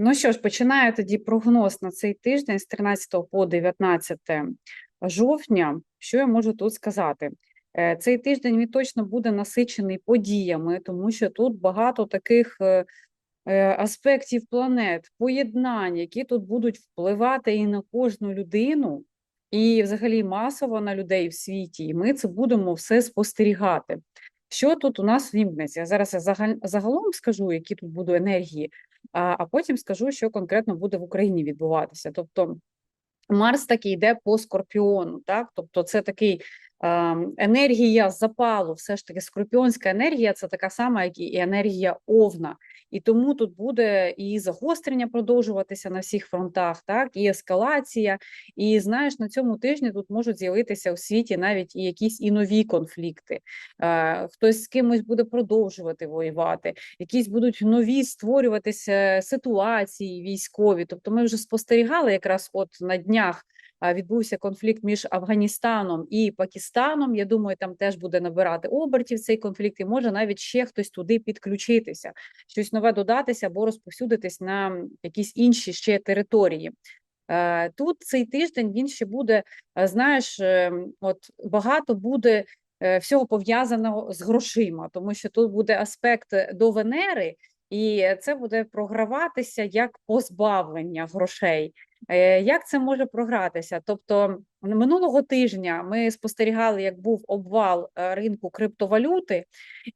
Ну що ж, починаю тоді прогноз на цей тиждень з 13 по 19 жовтня. Що я можу тут сказати? Е, Цей тиждень він точно буде насичений подіями, тому що тут багато таких е, е, аспектів планет, поєднань, які тут будуть впливати і на кожну людину, і взагалі масово на людей в світі. І ми це будемо все спостерігати. Що тут у нас вімкнеться? Зараз я загалом скажу, які тут будуть енергії, а, потім скажу, що конкретно буде в Україні відбуватися. Тобто Марс таки йде по скорпіону, так? Тобто це такий енергія запалу, все ж таки скорпіонська енергія це така сама, як і енергія овна. І тому тут буде і загострення продовжуватися на всіх фронтах, так, і ескалація. І знаєш, на цьому тижні тут можуть з'явитися у світі навіть і якісь і нові конфлікти. Е, хтось з кимось буде продовжувати воювати, якісь будуть нові створюватися ситуації військові. Тобто, ми вже спостерігали якраз от на днях. Відбувся конфлікт між Афганістаном і Пакистаном. Я думаю, там теж буде набирати обертів цей конфлікт, і може навіть ще хтось туди підключитися, щось нове додатися або розповсюдитись на якісь інші ще території. Е, Тут цей тиждень він ще буде, е, знаєш, е, от багато буде всього пов'язаного з грошима, тому що тут буде аспект до Венери, і це буде програватися як позбавлення грошей. Е, Як це може програтися? Тобто минулого тижня ми спостерігали, як був обвал е, ринку криптовалюти,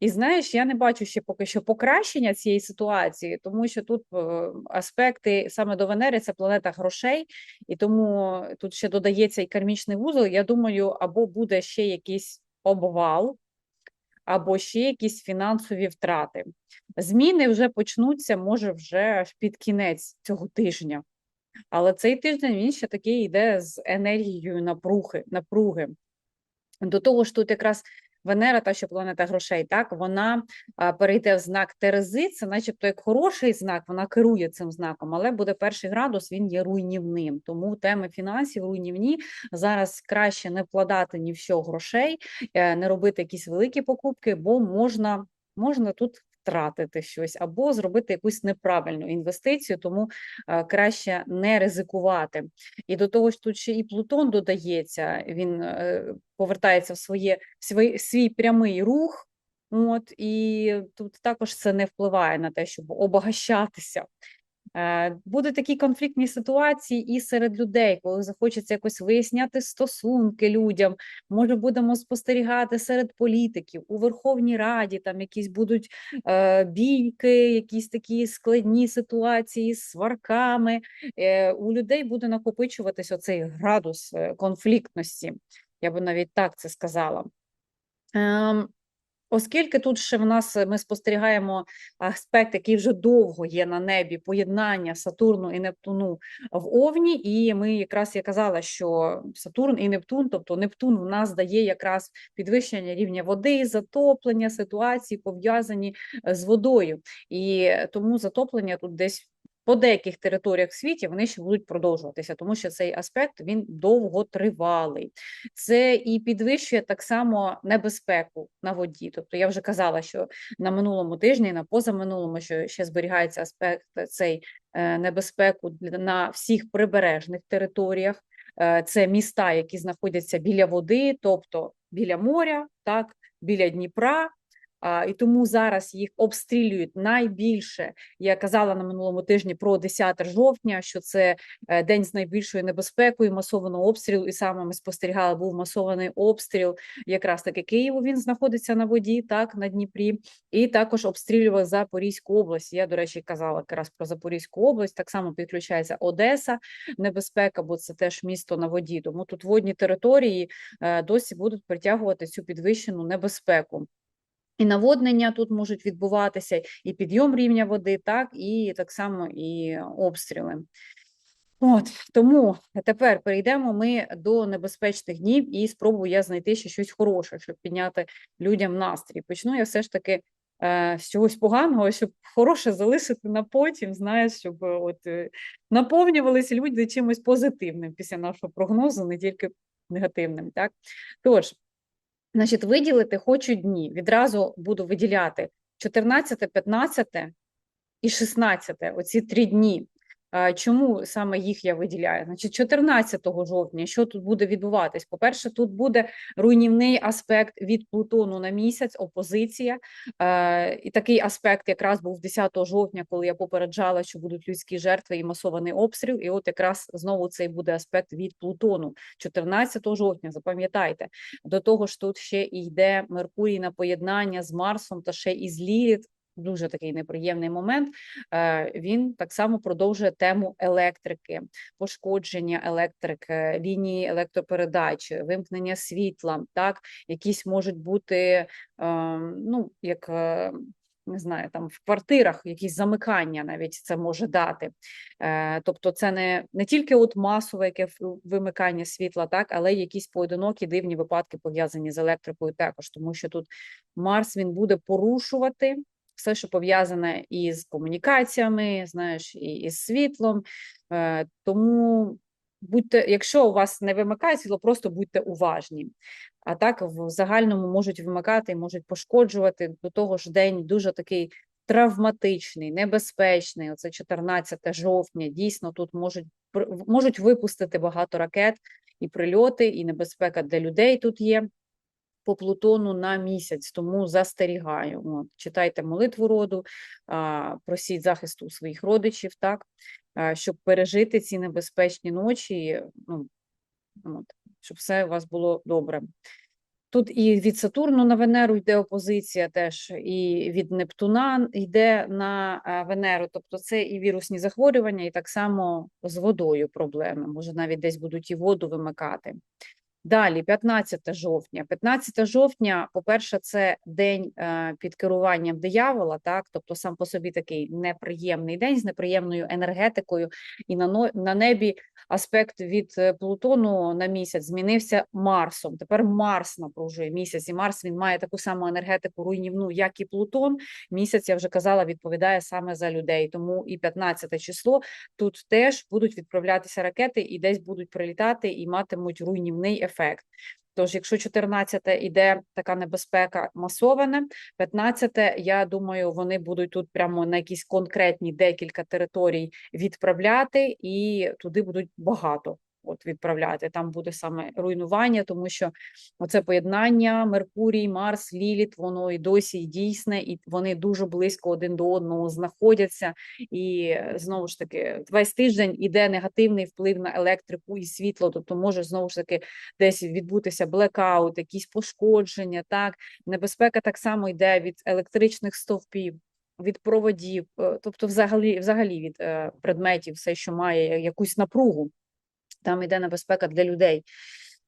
і знаєш, я не бачу ще поки що покращення цієї ситуації, тому що тут е, аспекти саме до Венери це планета грошей, і тому тут ще додається і кармічний вузол. Я думаю, або буде ще якийсь обвал, або ще якісь фінансові втрати. Зміни вже почнуться, може, вже під кінець цього тижня. Але цей тиждень він ще такий йде з енергією напруги, напруги. До того ж, тут якраз Венера, та що планета грошей, так вона перейде в знак Терези, це начебто як хороший знак, вона керує цим знаком, але буде перший градус, він є руйнівним. Тому теми фінансів руйнівні зараз краще не вкладати ні в що грошей, е, не робити якісь великі покупки, бо можна, можна тут втратити щось або зробити якусь неправильну інвестицію, тому е, краще не ризикувати. І до того ж, тут ще і Плутон додається, він е, повертається в своє в свій, свій прямий рух. От і тут також це не впливає на те, щоб обагащатися. Е, Будуть такі конфліктні ситуації і серед людей, коли захочеться якось виясняти стосунки людям. Може, будемо спостерігати серед політиків у Верховній Раді, там якісь будуть е, бійки, якісь такі складні ситуації з сварками. Е, У людей буде накопичуватись оцей градус конфліктності. Я би навіть так це сказала. Оскільки тут ще в нас е, ми спостерігаємо аспект, який вже довго є на небі, поєднання Сатурну і Нептуну в Овні, і ми якраз я казала, що Сатурн і Нептун, тобто Нептун в нас дає якраз підвищення рівня води, затоплення ситуації пов'язані е, з водою, і тому затоплення тут десь. По деяких територіях в світі вони ще будуть продовжуватися, тому що цей аспект він довготривалий. Це і підвищує так само небезпеку на воді. Тобто я вже казала, що на минулому тижні, на позаминулому, що ще зберігається аспект цей е, небезпеку на всіх прибережних територіях. Е, Це міста, які знаходяться біля води, тобто біля моря, так, біля Дніпра. І тому зараз їх обстрілюють найбільше. Я казала на минулому тижні про 10 жовтня, що це е, день з найбільшою небезпекою масованого обстрілу. І саме ми спостерігали, був масований обстріл. Якраз таки Києву він знаходиться на воді, так на Дніпрі, і також обстрілював Запорізьку область. Я, до речі, казала якраз про Запорізьку область. Так само підключається Одеса, небезпека, бо це теж місто на воді. Тому тут водні території е, досі будуть притягувати цю підвищену небезпеку. І наводнення тут можуть відбуватися, і підйом рівня води, так, і так само і обстріли. От, тому тепер перейдемо ми до небезпечних днів і спробую я знайти ще щось хороше, щоб підняти людям настрій. Почну я все ж таки е, з чогось поганого, щоб хороше залишити на потім, знаєш, щоб е, от, е, наповнювалися люди чимось позитивним після нашого прогнозу, не тільки негативним. Так? Тож, Значить, виділити хочу дні. Відразу буду виділяти 14, 15 і 16. Оці три дні. Чому саме їх я виділяю? Значить, 14 жовтня, що тут буде відбуватись? По-перше, тут буде руйнівний аспект від Плутону на місяць, опозиція. І такий аспект якраз був 10 жовтня, коли я попереджала, що будуть людські жертви і масований обстріл. І от якраз знову цей буде аспект від Плутону. 14 жовтня, запам'ятайте. До того ж, тут ще йде Меркурій на поєднання з Марсом та ще і з Ліліт. Дуже такий неприємний момент. Е, Він так само продовжує тему електрики, пошкодження електрики, лінії електропередач, вимкнення світла. Так, якісь можуть бути е, ну як. е, Не знаю, там в квартирах якісь замикання навіть це може дати. Е, Тобто, це не, не тільки от масове яке вимикання світла, так, але й якісь поодинокі дивні випадки пов'язані з електрикою також, тому що тут Марс він буде порушувати все, що пов'язане із комунікаціями, знаєш, і із світлом. Е, Тому будьте, якщо у вас не вимикає світло, просто будьте уважні. А так в загальному можуть вимикати, можуть пошкоджувати. До того ж, день дуже такий травматичний, небезпечний. Оце 14 жовтня. Дійсно, тут можуть можуть випустити багато ракет і прильоти, і небезпека для людей тут є по Плутону на місяць, тому застерігаю. От, читайте молитву роду, просіть захисту у своїх родичів, так, щоб пережити ці небезпечні ночі, ну, от, щоб все у вас було добре. Тут і від Сатурну на Венеру йде опозиція, теж і від Нептуна йде на Венеру. Тобто це і вірусні захворювання, і так само з водою проблеми. Може, навіть десь будуть і воду вимикати. Далі, 15 жовтня. 15 жовтня, по-перше, це день е, під керуванням диявола, так, тобто сам по собі такий неприємний день з неприємною енергетикою, і на, на небі аспект від е, Плутону на місяць змінився Марсом. Тепер Марс напружує місяць, і Марс він має таку саму енергетику руйнівну, як і Плутон. Місяць, я вже казала, відповідає саме за людей. Тому і 15 число тут теж будуть відправлятися ракети і десь будуть прилітати і матимуть руйнівний ефект. Тож, якщо 14 іде така небезпека масована, 15-те, я думаю, вони будуть тут прямо на якісь конкретні декілька територій відправляти, і туди будуть багато от відправляти. Там буде саме руйнування, тому що оце поєднання Меркурій, Марс, Ліліт, воно і досі й дійсне, і вони дуже близько один до одного знаходяться. І знову ж таки, весь тиждень іде негативний вплив на електрику і світло, тобто може знову ж таки десь відбутися блекаут, якісь пошкодження. Так, небезпека так само йде від електричних стовпів. Від проводів, е, тобто, взагалі, взагалі від е, предметів, все, що має якусь напругу, там йде небезпека для людей.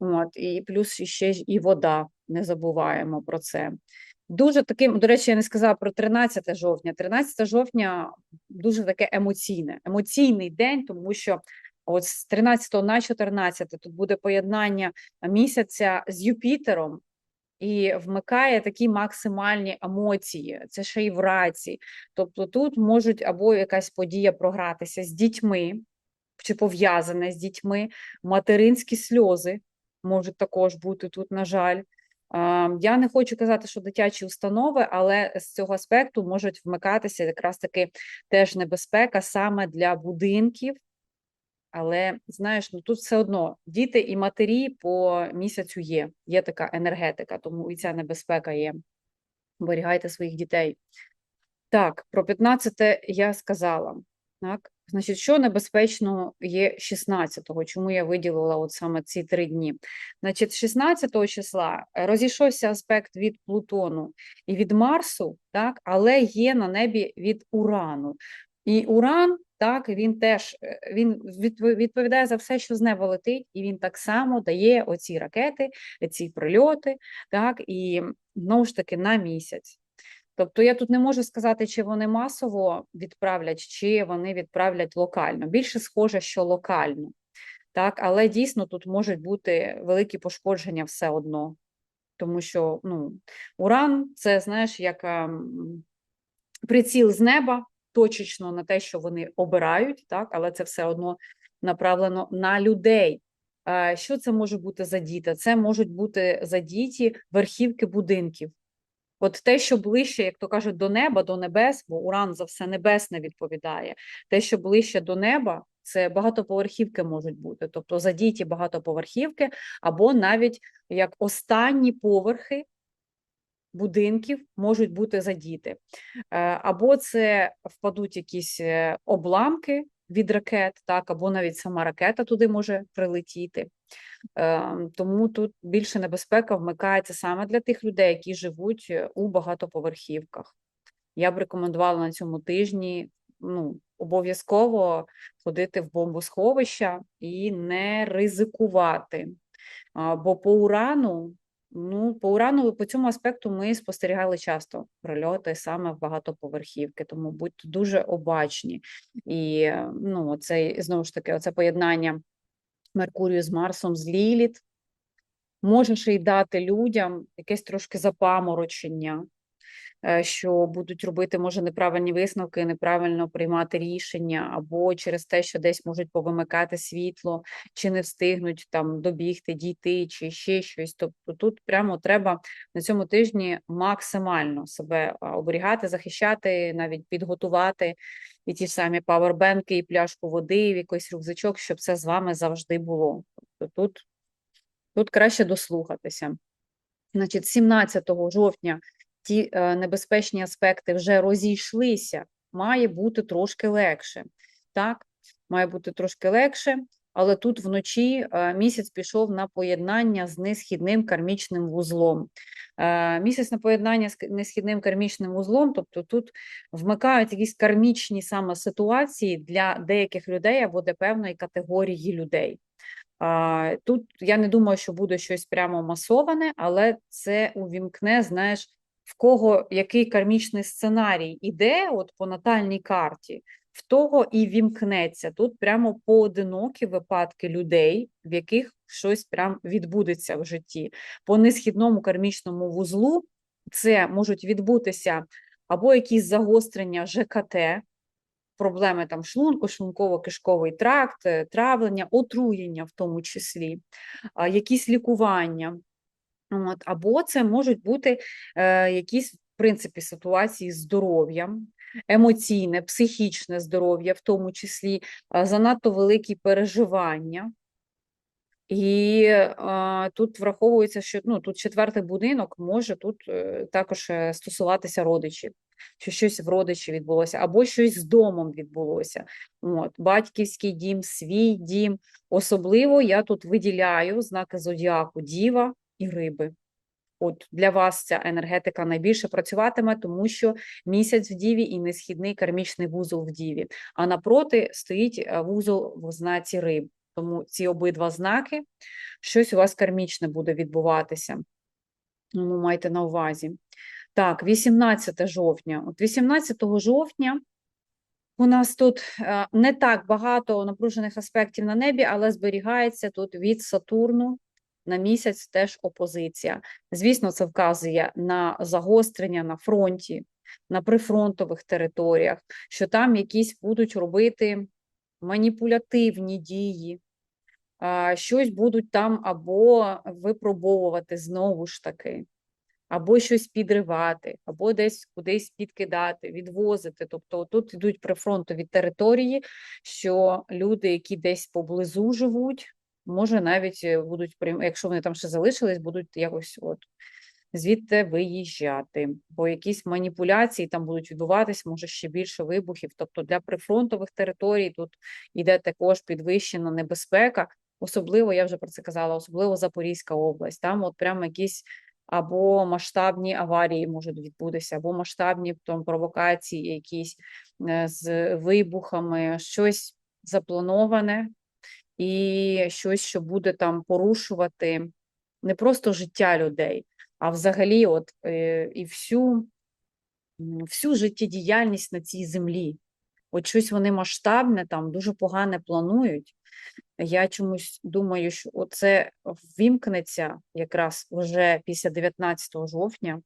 От, і плюс ще і вода, не забуваємо про це. Дуже таким, до речі, я не сказала про 13 жовтня. 13 жовтня дуже таке емоційне, емоційний день, тому що от з 13 на 14 тут буде поєднання місяця з Юпітером. І вмикає такі максимальні емоції, це ще й в раці. Тобто тут можуть або якась подія програтися з дітьми, чи пов'язане з дітьми, материнські сльози можуть також бути тут, на жаль. Я не хочу казати, що дитячі установи, але з цього аспекту можуть вмикатися якраз таки теж небезпека саме для будинків. Але знаєш, ну тут все одно діти і матері по місяцю є. Є така енергетика, тому і ця небезпека є. Оберігайте своїх дітей. Так, про 15 я сказала. Так, значить, що небезпечно є 16-го? Чому я виділила от саме ці три дні? Значить, 16 числа розійшовся аспект від Плутону і від Марсу, так, але є на небі від Урану. І Уран, так, він теж е, він відповідає за все, що з неба летить, і він так само дає оці ракети, ці прильоти, так, і знову ж таки на місяць. Тобто я тут не можу сказати, чи вони масово відправлять, чи вони відправлять локально. Більше схоже, що локально. Так, але дійсно тут можуть бути великі пошкодження все одно. Тому що ну, уран це, знаєш, як ем, приціл з неба, точечно на те, що вони обирають, так, але це все одно направлено на людей. Е, Що це може бути за діти? Це можуть бути задіті верхівки будинків. От те, що ближче, як то кажуть, до неба, до небес, бо Уран за все небесне відповідає. Те, що ближче до неба, це багатоповерхівки можуть бути, тобто задіті багатоповерхівки, або навіть як останні поверхи будинків можуть бути задіти. Е, Або це впадуть якісь е, обламки від ракет, так, або навіть сама ракета туди може прилетіти. Е, Тому тут більше небезпека вмикається саме для тих людей, які живуть е, у багатоповерхівках. Я б рекомендувала на цьому тижні ну, обов'язково ходити в бомбосховища і не ризикувати. Бо по урану, ну, по урану, по цьому аспекту ми спостерігали часто прильоти саме в багатоповерхівки, тому будьте дуже обачні. І е, ну, це знову ж таки, оце поєднання Меркурію з Марсом, з Ліліт, може ще й дати людям якесь трошки запаморочення, що будуть робити, може, неправильні висновки, неправильно приймати рішення, або через те, що десь можуть повимикати світло, чи не встигнуть там добігти, дійти, чи ще щось. Тобто тут прямо треба на цьому тижні максимально себе оберігати, захищати, навіть підготувати і ті самі павербенки, і пляшку води, і якийсь рюкзачок, щоб це з вами завжди було. Тобто тут, тут краще дослухатися. Значить, 17 жовтня ті е, небезпечні аспекти вже розійшлися, має бути трошки легше. Так, має бути трошки легше, але тут вночі е, місяць пішов на поєднання з несхідним кармічним вузлом. Е, Місяць на поєднання з несхідним кармічним вузлом, тобто тут вмикають якісь кармічні саме ситуації для деяких людей або для певної категорії людей. Тут я не думаю, що буде щось прямо масоване, але це увімкне, знаєш, в кого який кармічний сценарій іде от по натальній карті, в того і вімкнеться. Тут прямо поодинокі випадки людей, в яких щось прям відбудеться в житті. По несхідному кармічному вузлу це можуть відбутися або якісь загострення ЖКТ, проблеми там шлунку, шлунково-кишковий тракт, е, травлення, отруєння в тому числі, якісь лікування. От, або це можуть бути е, якісь, в принципі, ситуації з здоров'ям, емоційне, психічне здоров'я, в тому числі, а, занадто великі переживання. І а, тут враховується, що ну, тут четвертий будинок може тут е, також е, стосуватися родичів, що щось в родичі відбулося, або щось з домом відбулося. От, батьківський дім, свій дім. Особливо я тут виділяю знаки зодіаку Діва і Риби. От для вас ця енергетика найбільше працюватиме, тому що місяць в Діві і несхідний кармічний вузол в Діві. А напроти стоїть е, вузол в знаці Риб. Тому ці обидва знаки, щось у вас кармічне буде відбуватися. Тому майте на увазі. Так, 18 жовтня. От 18 жовтня у нас тут е, не так багато напружених аспектів на небі, але зберігається тут від Сатурну на місяць теж опозиція. Звісно, це вказує на загострення на фронті, на прифронтових територіях, що там якісь будуть робити маніпулятивні дії, щось будуть там або випробовувати знову ж таки, або щось підривати, або десь кудись підкидати, відвозити. Тобто тут йдуть прифронтові території, що люди, які десь поблизу живуть, може навіть е, будуть, якщо вони там ще залишились, будуть якось от звідти виїжджати, бо якісь маніпуляції там будуть відбуватись, може ще більше вибухів. Тобто для прифронтових територій тут йде також підвищена небезпека. Особливо, я вже про це казала, особливо Запорізька область. Там от прямо якісь або масштабні аварії можуть відбутися, або масштабні там провокації, якісь е, з вибухами, щось заплановане і щось, що буде там порушувати не просто життя людей, а взагалі, от е, і всю, всю життєдіяльність на цій землі. От щось вони масштабне там дуже погане планують. Я чомусь думаю, що це ввімкнеться якраз вже після 19 жовтня.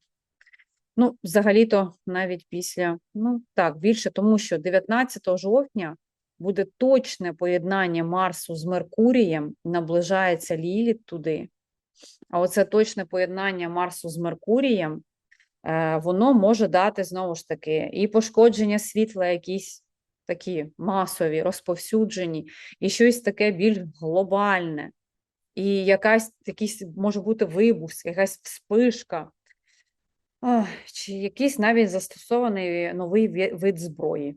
Ну, взагалі-то навіть після, ну так, більше, тому що 19 жовтня буде точне поєднання Марсу з Меркурієм, наближається Ліліт туди. А оце точне поєднання Марсу з Меркурієм е, воно може дати знову ж таки і пошкодження світла, якісь такі масові, розповсюджені, і щось таке більш глобальне, і якась якийсь може бути вибух, якась вспишка, чи якийсь навіть застосований новий вид зброї,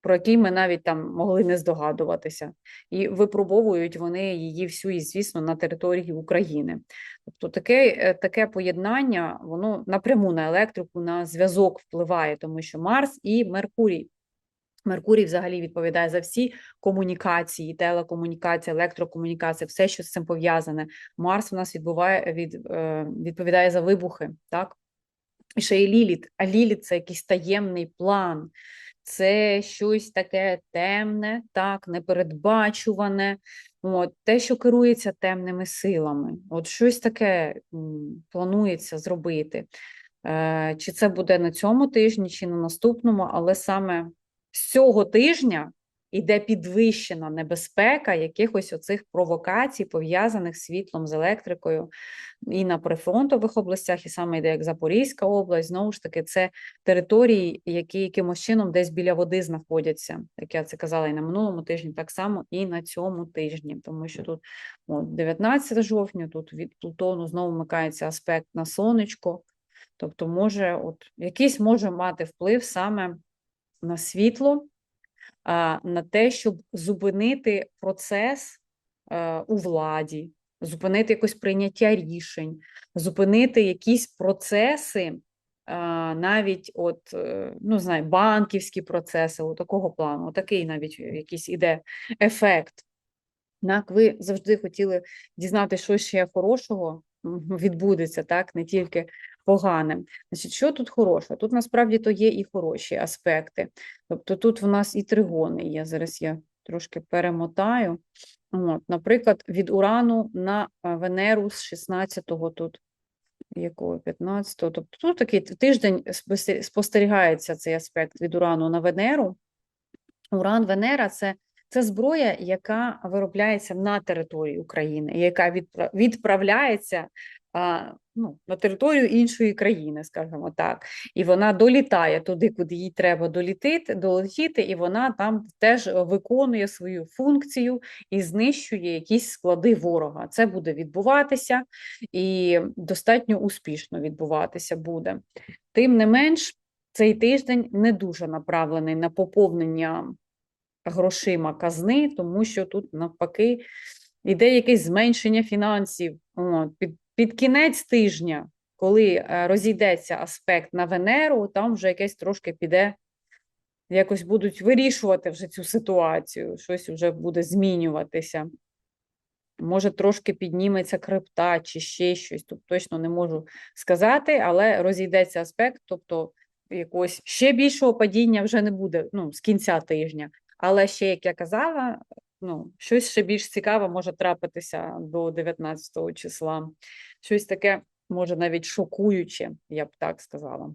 про який ми навіть там могли не здогадуватися. І випробовують вони її всю, і, звісно, на території України. Тобто таке, е, таке поєднання, воно напряму на електрику, на зв'язок впливає, тому що Марс і Меркурій. Меркурій взагалі відповідає за всі комунікації, телекомунікації, електрокомунікації, все, що з цим пов'язане. Марс у нас відбуває, від, е, відповідає за вибухи, так? І ще є Ліліт. А Ліліт це якийсь таємний план, це щось таке темне, так, непередбачуване, от, те, що керується темними силами. От щось таке планується зробити. Е, Чи це буде на цьому тижні, чи на наступному, але саме з цього тижня іде підвищена небезпека якихось оцих провокацій, пов'язаних з світлом, з електрикою і на прифронтових областях, і саме йде як Запорізька область, знову ж таки, це території, які якимось чином десь біля води знаходяться. Як я це казала і на минулому тижні, так само і на цьому тижні, тому що тут от, 19 жовтня, тут від Плутону знову вмикається аспект на сонечко. Тобто, може, от якийсь може мати вплив саме на світло, на те, щоб зупинити процес е, у владі, зупинити якось прийняття рішень, зупинити якісь процеси, навіть от, е, ну, знаю, банківські процеси, у такого плану, такий навіть якийсь іде ефект. Так, ви завжди хотіли дізнатися, що ще хорошого відбудеться, так, не тільки погане. Значить, що тут хороше? Тут насправді то є і хороші аспекти. Тобто тут в нас і тригони є. Зараз я трошки перемотаю. От, наприклад, від Урану на е, Венеру з 16-го тут, якого 15-го. Тобто тут такий тиждень спостерігається цей аспект від Урану на Венеру. Уран, Венера це, це зброя, яка виробляється на території України, яка відправляється ну, на територію іншої країни, скажімо так. І вона долітає туди, куди їй треба долітити, долетіти, і вона там теж виконує свою функцію і знищує якісь склади ворога. Це буде відбуватися і достатньо успішно відбуватися буде. Тим не менш, цей тиждень не дуже направлений на поповнення грошима казни, тому що тут навпаки йде якесь зменшення фінансів. От, під, під кінець тижня, коли е, розійдеться аспект на Венеру, там вже якесь трошки піде, якось будуть вирішувати вже цю ситуацію, щось вже буде змінюватися. Може, трошки підніметься крипта чи ще щось, тут точно не можу сказати, але розійдеться аспект, тобто якогось ще більшого падіння вже не буде ну, з кінця тижня. Але ще, як я казала, ну, щось ще більш цікаве може трапитися до 19 числа. Щось таке, може, навіть шокуюче, я б так сказала.